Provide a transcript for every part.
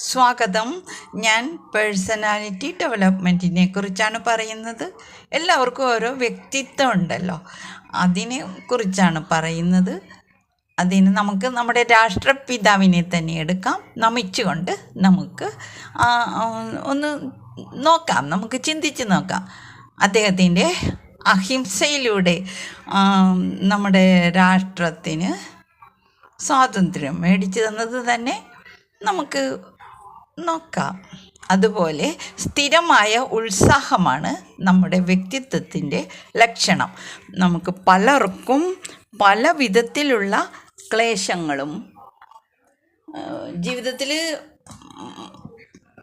സ്വാഗതം. ഞാൻ പേഴ്സണാലിറ്റി ഡെവലപ്മെന്റിനെ കുറിച്ചാണ് പറയുന്നത്. എല്ലാവർക്കും ഓരോ വ്യക്തിത്വം ഉണ്ടല്ലോ. അതിനെ കുറിച്ചാണ് പറയുന്നത്. അതിന് നമുക്ക് നമ്മുടെ രാഷ്ട്രപിതാവിനെ തന്നെ എടുക്കാം. നമിച്ചുകൊണ്ട് നമുക്ക് ഒന്ന് നോക്കാം. നമുക്ക് ചിന്തിച്ച് നോക്കാം. അദ്ദേഹത്തിന്റെ അഹിംസയിലൂടെ നമ്മുടെ രാഷ്ട്രത്തിന് സ്വാതന്ത്ര്യം മേടിച്ചു തന്നത് തന്നെ നമുക്ക് നോക്കാം. അതുപോലെ സ്ഥിരമായ ഉത്സാഹമാണ് നമ്മുടെ വ്യക്തിത്വത്തിന്റെ ലക്ഷണം. നമുക്ക് പലർക്കും പല വിധത്തിലുള്ള ക്ലേശങ്ങളും ജീവിതത്തിൽ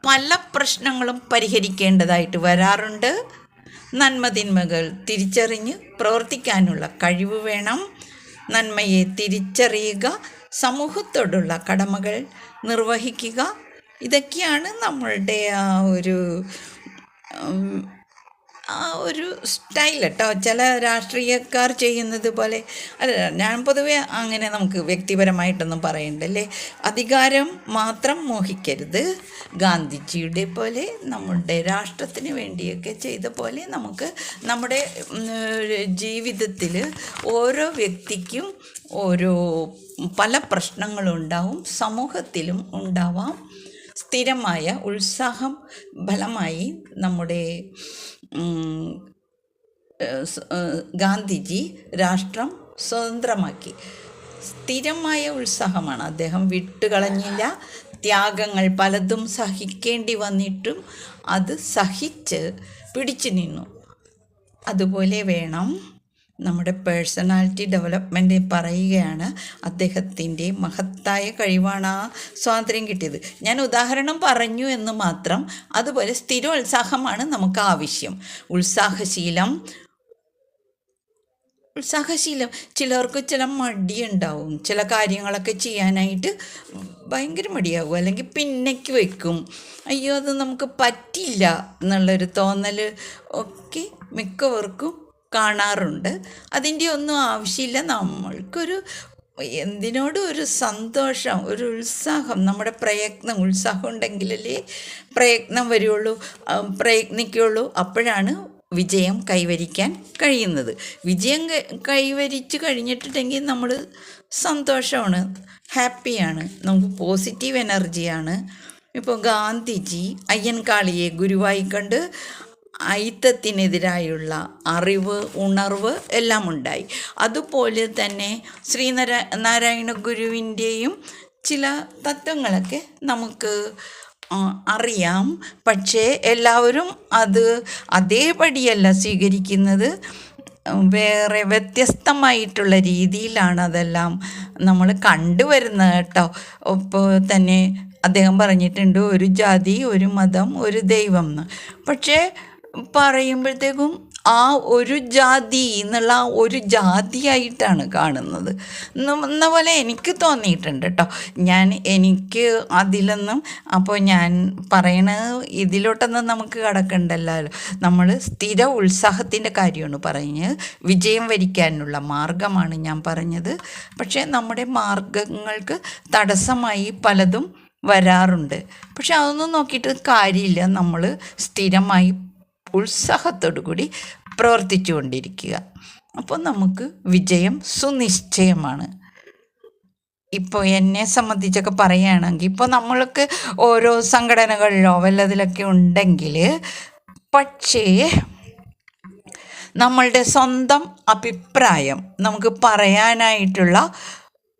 പല പ്രശ്നങ്ങളും പരിഹരിക്കേണ്ടതായിട്ട് വരാറുണ്ട്. നന്മതിന്മകൾ തിരിച്ചറിഞ്ഞ് പ്രവർത്തിക്കാനുള്ള കഴിവ് വേണം. നന്മയെ തിരിച്ചറിയുക സമൂഹത്തോടുള്ള കടമകൾ നിർവഹിക്കുക ഇതൊക്കെയാണ് നമ്മളുടെ ആ ഒരു ആ ഒരു സ്റ്റൈൽ കേട്ടോ ചില രാഷ്ട്രീയക്കാർ ചെയ്യുന്നത് പോലെ അല്ല ഞാൻ പൊതുവെ അങ്ങനെ നമുക്ക് വ്യക്തിപരമായിട്ടൊന്നും പറയണ്ടല്ലേ. അധികാരം മാത്രം മോഹിക്കരുത്. ഗാന്ധിജിയുടെ പോലെ നമ്മുടെ രാഷ്ട്രത്തിന് വേണ്ടിയൊക്കെ ചെയ്ത പോലെ നമുക്ക് നമ്മുടെ ജീവിതത്തിൽ ഓരോ വ്യക്തിക്കും ഓരോ പല പ്രശ്നങ്ങളുണ്ടാവും സമൂഹത്തിലും ഉണ്ടാവാം. സ്ഥിരമായ ഉത്സാഹം ഫലമായി നമ്മുടെ ഗാന്ധിജി രാഷ്ട്രം സ്വതന്ത്രമാക്കി. സ്ഥിരമായ ഉത്സാഹമാണ്. അദ്ദേഹം വിട്ടുകളഞ്ഞില്ല. ത്യാഗങ്ങൾ പലതും സഹിക്കേണ്ടി വന്നിട്ടും അത് സഹിച്ച് പിടിച്ചു നിന്നു. അതുപോലെ വേണം നമ്മുടെ പേഴ്സണാലിറ്റി ഡെവലപ്മെന്റ് പറയുകയാണ് അദ്ദേഹത്തിന്റെ മഹത്തായ കഴിവാണ് ആ സ്വാതന്ത്ര്യം കിട്ടിയത്. ഞാൻ ഉദാഹരണം പറഞ്ഞു എന്ന് മാത്രം അതുപോലെ സ്ഥിരോത്സാഹമാണ് നമുക്ക് ആവശ്യം. ഉത്സാഹശീലം. ഉത്സാഹശീലം. ചിലർക്ക് ചില മടിയുണ്ടാവും. ചില കാര്യങ്ങളൊക്കെ ചെയ്യാനായിട്ട് ഭയങ്കര മടിയാവും. അല്ലെങ്കിൽ പിന്നേക്ക് വയ്ക്കും. അയ്യോ അത് നമുക്ക് പറ്റില്ല എന്നുള്ളൊരു തോന്നൽ ഒക്കെ മിക്കവർക്കും കാണാറുണ്ട്. അതിന്റെ ഒന്നും ആവശ്യമില്ല. നമ്മൾക്കൊരു എന്തിനോടും ഒരു സന്തോഷം ഒരു ഉത്സാഹം നമ്മുടെ പ്രയത്നം ഉത്സാഹം ഉണ്ടെങ്കിലല്ലേ പ്രയത്നം വരുള്ളൂ പ്രയത്നിക്കുകയുള്ളൂ അപ്പോഴാണ് വിജയം കൈവരിക്കാൻ കഴിയുന്നത്. വിജയം കൈവരിച്ച് കഴിഞ്ഞിട്ടുണ്ടെങ്കിൽ നമ്മൾ സന്തോഷമാണ് ഹാപ്പിയാണ് നമുക്ക് പോസിറ്റീവ് എനർജിയാണ്. ഇപ്പോൾ ഗാന്ധിജി അയ്യൻകാളിയെ ഗുരുവായി കണ്ട് അയിത്തത്തിനെതിരായുള്ള അറിവ് ഉണർവ് എല്ലാം ഉണ്ടായി അതുപോലെ തന്നെ ശ്രീനര നാരായണ ഗുരുവിന്റെയും ചില തത്വങ്ങളൊക്കെ നമുക്ക് അറിയാം. പക്ഷേ എല്ലാവരും അത് അതേപടിയല്ല സ്വീകരിക്കുന്നത്. വേറെ വ്യത്യസ്തമായിട്ടുള്ള രീതിയിലാണ് അതെല്ലാം നമ്മൾ കണ്ടുവരുന്നത് കേട്ടോ. ഇപ്പോൾ തന്നെ അദ്ദേഹം പറഞ്ഞിട്ടുണ്ട് ഒരു ജാതി ഒരു മതം ഒരു ദൈവം എന്ന്. പക്ഷേ പറയുമ്പോഴത്തേക്കും ആ ഒരു ജാതി എന്നുള്ള ആ ഒരു ജാതിയായിട്ടാണ് കാണുന്നത്. എന്ന- പോലെ എനിക്ക് തോന്നിയിട്ടുണ്ട് കേട്ടോ ഞാൻ എനിക്ക് അതിലൊന്നും അപ്പോൾ ഞാൻ പറയണത് ഇതിലോട്ടൊന്നും നമുക്ക് കടക്കണ്ടല്ലോ. നമ്മൾ സ്ഥിര ഉത്സാഹത്തിന്റെ കാര്യമാണ് പറഞ്ഞത് വിജയം വരിക്കാനുള്ള മാർഗമാണ് ഞാൻ പറഞ്ഞത്. പക്ഷേ നമ്മുടെ മാർഗങ്ങൾക്ക് തടസ്സമായി പലതും വരാറുണ്ട്. പക്ഷെ അതൊന്നും നോക്കിയിട്ട് കാര്യമില്ല. നമ്മൾ സ്ഥിരമായി ഉത്സാഹത്തോടു കൂടി പ്രവർത്തിച്ചു കൊണ്ടിരിക്കുക അപ്പോൾ നമുക്ക് വിജയം സുനിശ്ചയമാണ്. ഇപ്പോൾ എന്നെ സംബന്ധിച്ചൊക്കെ പറയുകയാണെങ്കിൽ ഇപ്പോൾ നമ്മൾക്ക് ഓരോ സംഘടനകളിലോ വല്ലതിലൊക്കെ ഉണ്ടെങ്കിൽ പക്ഷേ നമ്മളുടെ സ്വന്തം അഭിപ്രായം നമുക്ക് പറയാനായിട്ടുള്ള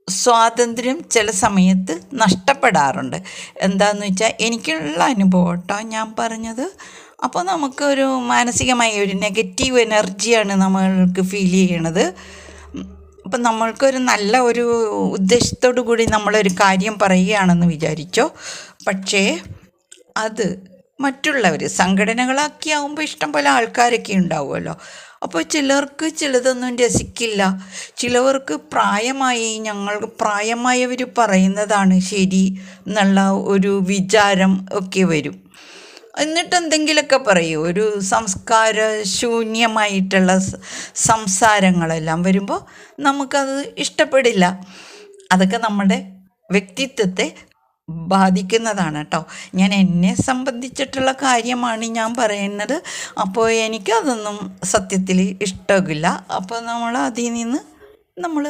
സ്വാതന്ത്ര്യം ചില സമയത്ത് നഷ്ടപ്പെടാറുണ്ട്. എന്താണെന്ന് വെച്ചാൽ എനിക്കുള്ള അനുഭവം കേട്ടോ ഞാൻ പറഞ്ഞത്. അപ്പോൾ നമുക്കൊരു മാനസികമായ ഒരു നെഗറ്റീവ് എനർജിയാണ് നമ്മൾക്ക് ഫീൽ ചെയ്യണത്. അപ്പം നമ്മൾക്കൊരു നല്ല ഒരു ഉദ്ദേശത്തോടു കൂടി നമ്മളൊരു കാര്യം പറയുകയാണെന്ന് വിചാരിച്ചോ. പക്ഷേ അത് മറ്റുള്ളവർ സംഘടനകളാക്കിയാവുമ്പോൾ ഇഷ്ടം പോലെ ആൾക്കാരൊക്കെ ഉണ്ടാവുമല്ലോ. അപ്പോൾ ചിലർക്ക് ചിലതൊന്നും രസിക്കില്ല. ചിലവർക്ക് പ്രായമായി ഞങ്ങൾ പ്രായമായവർ പറയുന്നതാണ് ശരി എന്നുള്ള ഒരു വിചാരം ഒക്കെ വരും. എന്നിട്ട് എന്തെങ്കിലുമൊക്കെ പറയൂ. ഒരു സംസ്കാര ശൂന്യമായിട്ടുള്ള സംസാരങ്ങളെല്ലാം വരുമ്പോൾ നമുക്കത് ഇഷ്ടപ്പെടില്ല. അതൊക്കെ നമ്മുടെ വ്യക്തിത്വത്തെ ബാധിക്കുന്നതാണ് കേട്ടോ ഞാൻ എന്നെ സംബന്ധിച്ചിട്ടുള്ള കാര്യമാണ് ഞാൻ പറയുന്നത്. അപ്പോൾ എനിക്കതൊന്നും സത്യത്തിൽ ഇഷ്ടമില്ല. അപ്പോൾ നമ്മൾ അതിൽ നിന്ന് നമ്മൾ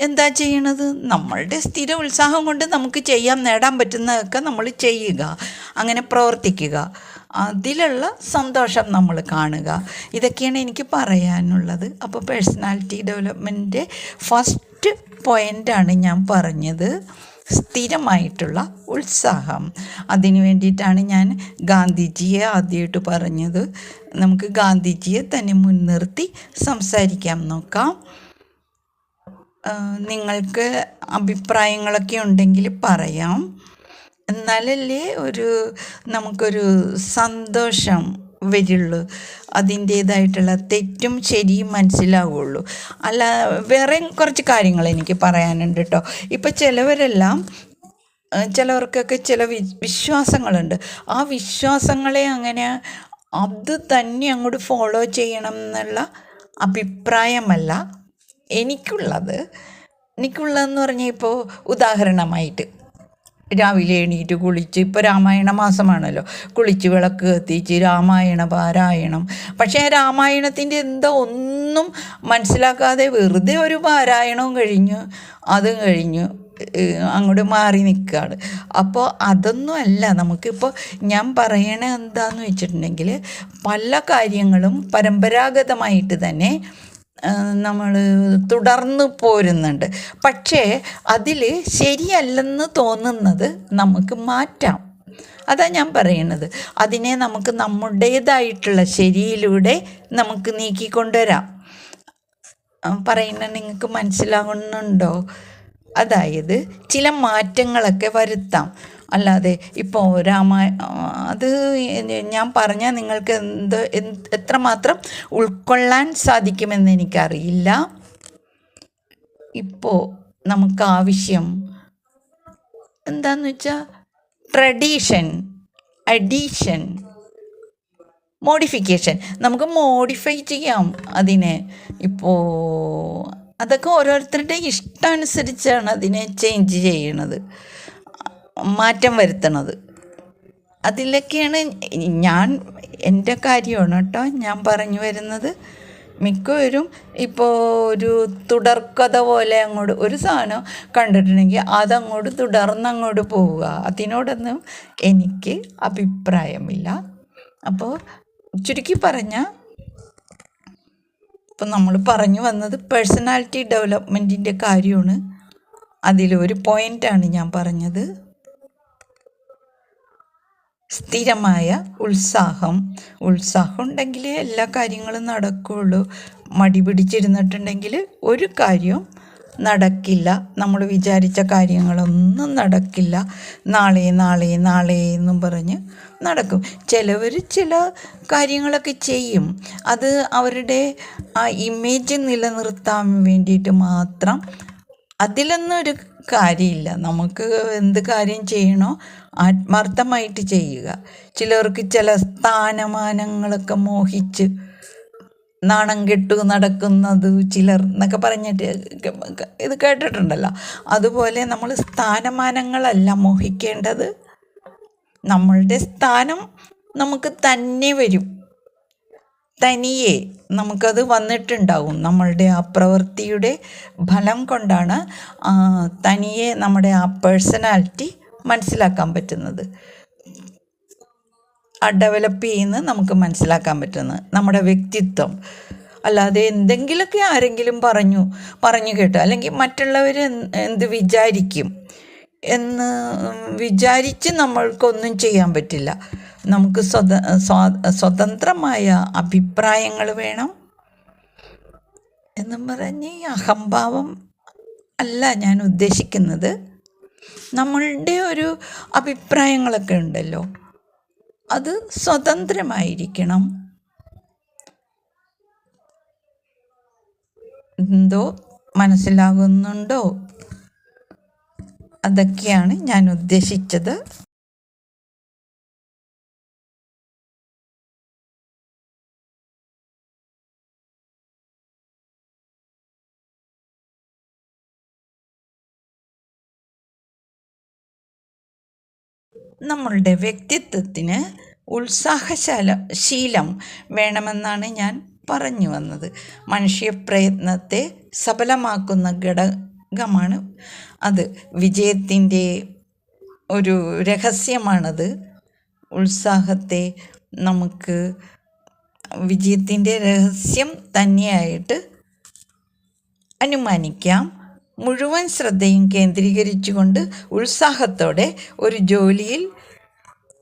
എന്താ ചെയ്യണത്? നമ്മളുടെ സ്ഥിര ഉത്സാഹം കൊണ്ട് നമുക്ക് ചെയ്യാൻ നേടാൻ പറ്റുന്നതൊക്കെ നമ്മൾ ചെയ്യുക അങ്ങനെ പ്രവർത്തിക്കുക. അതിലുള്ള സന്തോഷം നമ്മൾ കാണുക. ഇതൊക്കെയാണ് എനിക്ക് പറയാനുള്ളത്. അപ്പോൾ പേഴ്സണാലിറ്റി ഡെവലപ്മെന്റിന്റെ ഫസ്റ്റ് പോയിന്റാണ് ഞാൻ പറഞ്ഞത്. സ്ഥിരമായിട്ടുള്ള ഉത്സാഹം. അതിനു വേണ്ടിയിട്ടാണ് ഞാൻ ഗാന്ധിജിയെ ആദ്യമായിട്ട് പറഞ്ഞത്. നമുക്ക് ഗാന്ധിജിയെ തന്നെ മുൻനിർത്തി സംസാരിക്കാം നോക്കാം. നിങ്ങൾക്ക് അഭിപ്രായങ്ങളൊക്കെ ഉണ്ടെങ്കിൽ പറയാം. എന്നാലല്ലേ ഒരു നമുക്കൊരു സന്തോഷം വരുള്ളൂ. അതിന്റേതായിട്ടുള്ള തെറ്റും ശരിയും മനസ്സിലാവുള്ളൂ. അല്ല വേറെ കുറച്ച് കാര്യങ്ങൾ എനിക്ക് പറയാനുണ്ട് കേട്ടോ ഇപ്പം ചിലവരെല്ലാം ചിലവർക്കൊക്കെ ചില വി വിശ്വാസങ്ങളുണ്ട്. ആ വിശ്വാസങ്ങളെ അങ്ങനെ അത് തന്നെ അങ്ങോട്ട് ഫോളോ ചെയ്യണം എന്നുള്ള അഭിപ്രായമല്ല. എനിക്കുള്ളത് എനിക്കുള്ളതെന്ന് പറഞ്ഞാൽ ഇപ്പോൾ ഉദാഹരണമായിട്ട് രാവിലെ എണീറ്റ് കുളിച്ച് ഇപ്പോൾ രാമായണ മാസമാണല്ലോ. കുളിച്ച് വിളക്ക് കത്തിച്ച് രാമായണ പാരായണം. പക്ഷേ ആ രാമായണത്തിന്റെ എന്തോ ഒന്നും മനസ്സിലാക്കാതെ വെറുതെ ഒരു പാരായണവും കഴിഞ്ഞു അതും കഴിഞ്ഞു അങ്ങോട്ട് മാറി നിൽക്കുകയാണ് അപ്പോൾ അതൊന്നും അല്ല. നമുക്കിപ്പോൾ ഞാൻ പറയണ എന്താന്ന് വെച്ചിട്ടുണ്ടെങ്കിൽ പല കാര്യങ്ങളും പരമ്പരാഗതമായിട്ട് തന്നെ നമ്മൾ തുടർന്ന് പോരുന്നുണ്ട്. പക്ഷേ അതിൽ ശരിയല്ലെന്ന് തോന്നുന്നത് നമുക്ക് മാറ്റാം. അതാ ഞാൻ പറയുന്നത്. അതിനെ നമുക്ക് നമ്മുടേതായിട്ടുള്ള ശരിയിലൂടെ നമുക്ക് നീക്കിക്കൊണ്ടുവരാം. പറയുന്ന നിങ്ങൾക്ക് മനസ്സിലാകുന്നുണ്ടോ അതായത് ചില മാറ്റങ്ങളൊക്കെ വരുത്താം. അല്ലാതെ ഇപ്പോൾ രാമായ അത് ഞാൻ പറഞ്ഞാൽ നിങ്ങൾക്ക് എന്ത് എത്രമാത്രം ഉൾക്കൊള്ളാൻ സാധിക്കുമെന്ന് എനിക്കറിയില്ല. ഇപ്പോൾ നമുക്ക് ആവശ്യം എന്താന്ന് വെച്ചാൽ ട്രഡീഷൻ അഡീഷൻ മോഡിഫിക്കേഷൻ. നമുക്ക് മോഡിഫൈ ചെയ്യാം അതിനെ. ഇപ്പോൾ അതൊക്കെ ഓരോരുത്തരുടെ ഇഷ്ടമനുസരിച്ചാണ് അതിനെ ചേഞ്ച് ചെയ്യണത്. മാറ്റം വരുത്തണത്. അതിലൊക്കെയാണ് ഞാൻ എന്റെ കാര്യമാണ് കേട്ടോ. ഞാൻ പറഞ്ഞു വരുന്നത്. മിക്കവരും ഇപ്പോൾ ഒരു തുടർക്കഥ പോലെ അങ്ങോട്ട് ഒരു സാധനം കണ്ടിട്ടുണ്ടെങ്കിൽ അതങ്ങോട്ട് തുടർന്നങ്ങോട്ട് പോവുക. അതിനോടൊന്നും എനിക്ക് അഭിപ്രായമില്ല. അപ്പോൾ ചുരുക്കി പറഞ്ഞാൽ ഇപ്പം നമ്മൾ പറഞ്ഞു വന്നത് പേഴ്സണാലിറ്റി ഡെവലപ്മെന്റിന്റെ കാര്യമാണ്. അതിലൊരു പോയിന്റാണ് ഞാൻ പറഞ്ഞത്. സ്ഥിരമായ ഉത്സാഹം. ഉത്സാഹം ഉണ്ടെങ്കിലേ എല്ലാ കാര്യങ്ങളും നടക്കുകയുള്ളൂ മടി പിടിച്ചിരുന്നിട്ടുണ്ടെങ്കിൽ ഒരു കാര്യവും നടക്കില്ല. നമ്മൾ വിചാരിച്ച കാര്യങ്ങളൊന്നും നടക്കില്ല. നാളെ നാളെ നാളെ എന്നും പറഞ്ഞ് നടക്കും. ചിലവർ ചില കാര്യങ്ങളൊക്കെ ചെയ്യും. അത് അവരുടെ ആ ഇമേജ് നിലനിർത്താൻ വേണ്ടിയിട്ട് മാത്രം അതിലൊന്നും ഒരു കാര്യമില്ല. നമുക്ക് എന്ത് കാര്യം ചെയ്യണോ ആത്മാർത്ഥമായിട്ട് ചെയ്യുക. ചിലർക്ക് ചില സ്ഥാനമാനങ്ങളൊക്കെ മോഹിച്ച് നാണം കെട്ടു നടക്കുന്നത് ചിലർ എന്നൊക്കെ പറഞ്ഞിട്ട് ഇത് കേട്ടിട്ടുണ്ടല്ലോ. അതുപോലെ നമ്മൾ സ്ഥാനമാനങ്ങളല്ല മോഹിക്കേണ്ടത്. നമ്മളുടെ സ്ഥാനം നമുക്ക് തന്നെ വരും. തനിയെ നമുക്കത് വന്നിട്ടുണ്ടാവും. നമ്മളുടെ ആ പ്രവൃത്തിയുടെ ഫലം കൊണ്ടാണ് തനിയെ നമ്മുടെ ആ പേഴ്സണാലിറ്റി മനസ്സിലാക്കാൻ പറ്റുന്നത്. ആ ഡെവലപ്പ് ചെയ്യുന്ന നമുക്ക് മനസ്സിലാക്കാൻ പറ്റുന്നത്. നമ്മുടെ വ്യക്തിത്വം. അല്ലാതെ എന്തെങ്കിലുമൊക്കെ ആരെങ്കിലും പറഞ്ഞു പറഞ്ഞു കേട്ടു അല്ലെങ്കിൽ മറ്റുള്ളവർ എന്ത് വിചാരിക്കും എന്ന് വിചാരിച്ച് നമ്മൾക്കൊന്നും ചെയ്യാൻ പറ്റില്ല. നമുക്ക് സ്വത സ്വതന്ത്രമായ അഭിപ്രായങ്ങൾ വേണം എന്നും പറഞ്ഞ് അഹംഭാവം അല്ല ഞാൻ ഉദ്ദേശിക്കുന്നത്. നമ്മളുടെ ഒരു അഭിപ്രായങ്ങളൊക്കെ ഉണ്ടല്ലോ. അത് സ്വതന്ത്രമായിരിക്കണം. എന്തോ മനസ്സിലാകുന്നുണ്ടോ? അതൊക്കെയാണ് ഞാൻ ഉദ്ദേശിച്ചത്. നമ്മളുടെ വ്യക്തിത്വത്തിന് ഉത്സാഹശാല ശീലം വേണമെന്നാണ് ഞാൻ പറഞ്ഞു വന്നത്. മനുഷ്യ പ്രയത്നത്തെ സഫലമാക്കുന്ന ഘടകമാണ് അത്. വിജയത്തിന്റെ ഒരു രഹസ്യമാണത്. ഉത്സാഹത്തെ നമുക്ക് വിജയത്തിന്റെ രഹസ്യം തന്നെയായിട്ട് അനുമാനിക്കാം. മുഴുവൻ ശ്രദ്ധയും കേന്ദ്രീകരിച്ചുകൊണ്ട് ഉത്സാഹത്തോടെ ഒരു ജോലിയിൽ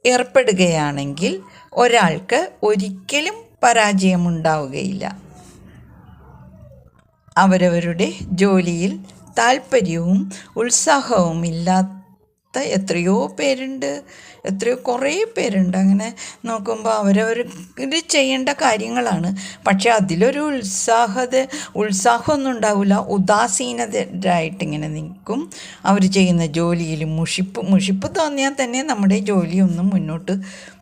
ഏർപ്പെടുകയാണെങ്കിൽ ഒരാൾക്ക് ഒരിക്കലും പരാജയമുണ്ടാവുകയില്ല. അവരവരുടെ ജോലിയിൽ താല്പര്യവും ഉത്സാഹവും ഇല്ലാത്ത എത്രയോ പേരുണ്ട് എത്രയോ കുറേ പേരുണ്ട്. അങ്ങനെ നോക്കുമ്പോൾ അവരവർ ചെയ്യേണ്ട കാര്യങ്ങളാണ്. പക്ഷെ അതിലൊരു ഉത്സാഹത ഉത്സാഹമൊന്നും ഉണ്ടാവില്ല ഉദാസീനതരായിട്ട് ഇങ്ങനെ നിൽക്കും. അവർ ചെയ്യുന്ന ജോലിയിൽ മുഷിപ്പ് മുഷിപ്പ് തോന്നിയാൽ തന്നെ നമ്മുടെ ജോലിയൊന്നും മുന്നോട്ട്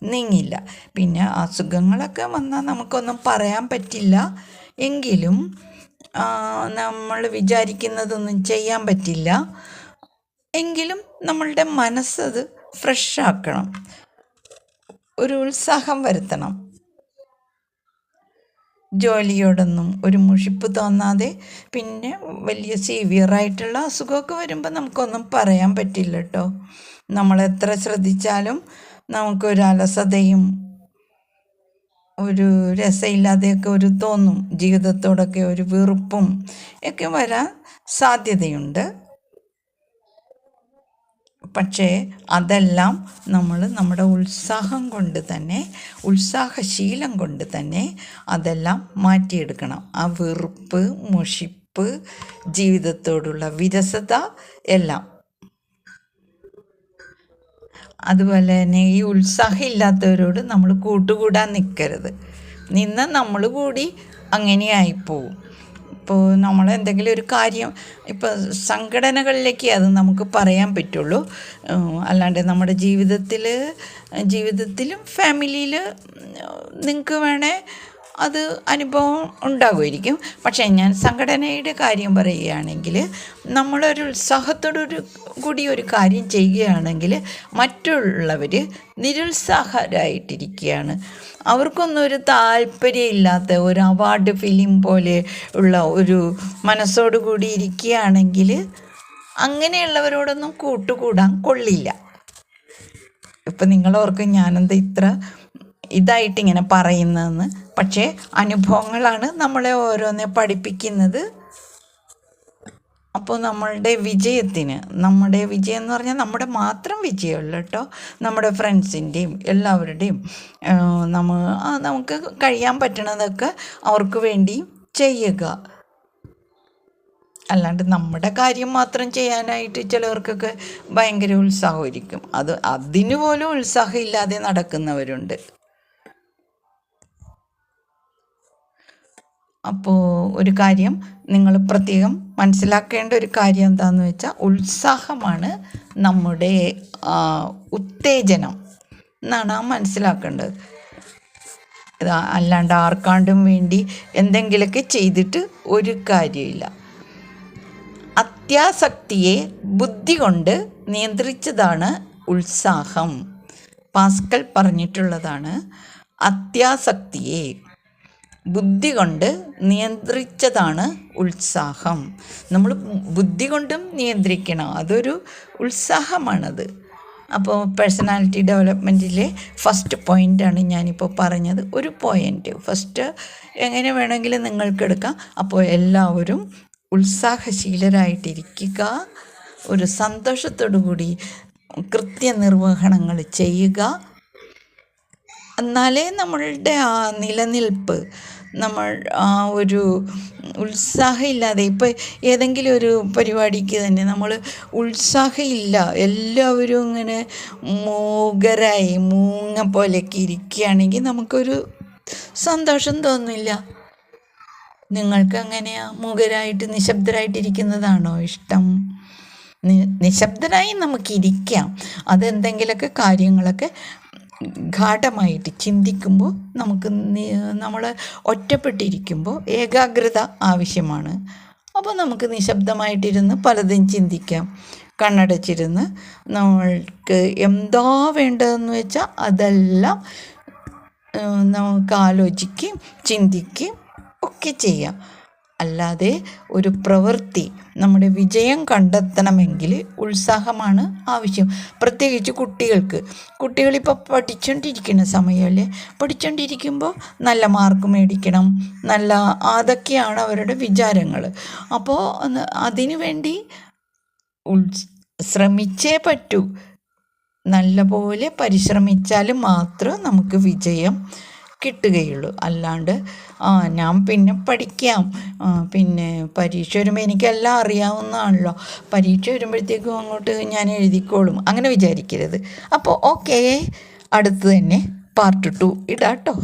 നീങ്ങില്ല. പിന്നെ അസുഖങ്ങളൊക്കെ വന്നാൽ നമുക്കൊന്നും പറയാൻ പറ്റില്ല. എങ്കിലും നമ്മൾ വിചാരിക്കുന്നതൊന്നും ചെയ്യാൻ പറ്റില്ല. എങ്കിലും നമ്മളുടെ മനസ്സത് ഫ്രഷാക്കണം. ഒരു ഉത്സാഹം വരുത്തണം. ജോലിയോടൊന്നും ഒരു മുഷിപ്പ് തോന്നാതെ പിന്നെ വലിയ സീവിയറായിട്ടുള്ള അസുഖമൊക്കെ വരുമ്പോൾ നമുക്കൊന്നും പറയാൻ പറ്റില്ല കേട്ടോ നമ്മളെത്ര ശ്രദ്ധിച്ചാലും നമുക്കൊരു അലസതയും ഒരു രസമില്ലാതെയൊക്കെ ഒരു തോന്നും. ജീവിതത്തോടൊക്കെ ഒരു വെറുപ്പും ഒക്കെ വരാൻ സാധ്യതയുണ്ട്. പക്ഷേ അതെല്ലാം നമ്മൾ നമ്മുടെ ഉത്സാഹം കൊണ്ട് തന്നെ ഉത്സാഹശീലം കൊണ്ട് തന്നെ അതെല്ലാം മാറ്റിയെടുക്കണം. ആ വെറുപ്പ് മുഷിപ്പ് ജീവിതത്തോടുള്ള വിരസത എല്ലാം. അതുപോലെ തന്നെ ഈ ഉത്സാഹം ഇല്ലാത്തവരോട് നമ്മൾ കൂട്ടുകൂടാൻ നിൽക്കരുത് നിന്ന് നമ്മൾ കൂടി അങ്ങനെയായിപ്പോവും ഇപ്പോൾ നമ്മൾ എന്തെങ്കിലും ഒരു കാര്യം ഇപ്പോൾ സംഘടനകളിലേക്ക് അത് നമുക്ക് പറയാൻ പറ്റുള്ളൂ. അല്ലാണ്ട് നമ്മുടെ ജീവിതത്തിൽ ജീവിതത്തിലും ഫാമിലിയിൽ നിങ്ങൾക്ക് വേണേൽ അത് അനുഭവം ഉണ്ടാകുമായിരിക്കും പക്ഷേ ഞാൻ സംഘടനയുടെ കാര്യം പറയുകയാണെങ്കിൽ നമ്മളൊരു ഉത്സാഹത്തോടൊരു കൂടി ഒരു കാര്യം ചെയ്യുകയാണെങ്കിൽ മറ്റുള്ളവർ നിരുത്സാഹരായിട്ടിരിക്കുകയാണ്. അവർക്കൊന്നും ഒരു താല്പര്യമില്ലാത്ത ഒരു അവാർഡ് ഫിലിം പോലെ ഉള്ള ഒരു മനസ്സോടു കൂടി ഇരിക്കുകയാണെങ്കിൽ അങ്ങനെയുള്ളവരോടൊന്നും കൂട്ടുകൂടാൻ കൊള്ളില്ല. ഇപ്പം നിങ്ങളോർക്കും ഞാനെന്താ ഇത്ര ഇതായിട്ട് ഇങ്ങനെ പറയുന്നതെന്ന്? പക്ഷേ അനുഭവങ്ങളാണ് നമ്മളെ ഓരോന്നെ പഠിപ്പിക്കുന്നത്. അപ്പോൾ നമ്മളുടെ വിജയത്തിന് നമ്മുടെ വിജയം എന്ന് പറഞ്ഞാൽ നമ്മുടെ മാത്രം വിജയമല്ല കേട്ടോ. നമ്മുടെ ഫ്രണ്ട്സിന്റെയും എല്ലാവരുടെയും നമ്മ നമുക്ക് കഴിയാൻ പറ്റണതൊക്കെ അവർക്ക് വേണ്ടി ചെയ്യുക. അല്ലാണ്ട് നമ്മുടെ കാര്യം മാത്രം ചെയ്യാനായിട്ട് ചിലവർക്കൊക്കെ ഭയങ്കര ഉത്സാഹമായിരിക്കും. അത് അതിന് പോലും ഉത്സാഹം ഇല്ലാതെ നടക്കുന്നവരുണ്ട്. അപ്പോൾ ഒരു കാര്യം നിങ്ങൾ പ്രത്യേകം മനസ്സിലാക്കേണ്ട ഒരു കാര്യം എന്താണെന്ന് വെച്ചാൽ ഉത്സാഹമാണ് നമ്മുടെ ഉത്തേജനം എന്നാണ് ആ മനസ്സിലാക്കേണ്ടത്. അല്ലാണ്ട് ആർക്കാണ്ടും വേണ്ടി എന്തെങ്കിലുമൊക്കെ ചെയ്തിട്ട് ഒരു കാര്യമില്ല. അത്യാസക്തിയെ ബുദ്ധി കൊണ്ട് നിയന്ത്രിച്ചതാണ് ഉത്സാഹം. പാസ്കൽ പറഞ്ഞിട്ടുള്ളതാണ് അത്യാസക്തിയെ ബുദ്ധി കൊണ്ട് നിയന്ത്രിച്ചതാണ് ഉത്സാഹം. നമ്മൾ ബുദ്ധി കൊണ്ടും നിയന്ത്രിക്കണം. അതൊരു ഉത്സാഹമാണത്. അപ്പോൾ പേഴ്സണാലിറ്റി ഡെവലപ്മെന്റിലെ ഫസ്റ്റ് പോയിന്റാണ് ഞാനിപ്പോൾ പറഞ്ഞത്. ഒരു പോയിന്റ് ഫസ്റ്റ് എങ്ങനെ വേണമെങ്കിലും നിങ്ങൾക്ക് എടുക്കാം. അപ്പോൾ എല്ലാവരും ഉത്സാഹശീലരായിട്ടിരിക്കുക. ഒരു സന്തോഷത്തോടു കൂടി കൃത്യനിർവഹണങ്ങൾ ചെയ്യുക. എന്നാലേ നമ്മളുടെ ആ നിലനിൽപ്പ് നമ്മൾ ആ ഒരു ഉത്സാഹമില്ലാതെ ഇപ്പോൾ ഏതെങ്കിലും ഒരു പരിപാടിക്ക് തന്നെ നമ്മൾ ഉത്സാഹമില്ല എല്ലാവരും ഇങ്ങനെ മൂകരായി മൂങ്ങ പോലെയൊക്കെ ഇരിക്കുകയാണെങ്കിൽ നമുക്കൊരു സന്തോഷം തോന്നില്ല. നിങ്ങൾക്ക് അങ്ങനെയാ മൂകരായിട്ട് നിശബ്ദരായിട്ടിരിക്കുന്നതാണോ ഇഷ്ടം? നിശബ്ദരായി നമുക്കിരിക്കാം. അതെന്തെങ്കിലുമൊക്കെ കാര്യങ്ങളൊക്കെ ഗാഠമായിട്ട് ചിന്തിക്കുമ്പോൾ നമുക്ക് നമ്മൾ ഒറ്റപ്പെട്ടിരിക്കുമ്പോൾ ഏകാഗ്രത ആവശ്യമാണ്. അപ്പോൾ നമുക്ക് നിശബ്ദമായിട്ടിരുന്ന് പലതും ചിന്തിക്കാം. കണ്ണടച്ചിരുന്ന് നമ്മൾക്ക് എന്താ വേണ്ടതെന്ന് വെച്ചാൽ അതെല്ലാം നമുക്ക് ആലോചിക്കുകയും ചിന്തിക്കുകയും ഒക്കെ ചെയ്യാം. അല്ലാതെ ഒരു പ്രവൃത്തി നമ്മുടെ വിജയം കണ്ടെത്തണമെങ്കിൽ ഉത്സാഹമാണ് ആവശ്യം. പ്രത്യേകിച്ച് കുട്ടികൾക്ക്. കുട്ടികളിപ്പോൾ പഠിച്ചുകൊണ്ടിരിക്കുന്ന സമയമല്ലേ? പഠിച്ചുകൊണ്ടിരിക്കുമ്പോൾ നല്ല മാർക്ക് മേടിക്കണം. നല്ല അതൊക്കെയാണ് അവരുടെ വിചാരങ്ങൾ. അപ്പോൾ അതിനു വേണ്ടി ശ്രമിച്ചേ പറ്റൂ. നല്ലപോലെ പരിശ്രമിച്ചാൽ മാത്രം നമുക്ക് വിജയം കിട്ടുകയുള്ളൂ. അല്ലാണ്ട് ആ ഞാൻ പിന്നെ പഠിക്കാം. പിന്നെ പരീക്ഷ വരുമ്പോൾ എനിക്കെല്ലാം അറിയാവുന്നതാണല്ലോ. പരീക്ഷ വരുമ്പോഴത്തേക്കും അങ്ങോട്ട് ഞാൻ എഴുതിക്കോളും. അങ്ങനെ വിചാരിക്കരുത്. അപ്പോൾ ഓക്കേ അടുത്ത് തന്നെ പാർട്ട് ടു ഇടാട്ടോ.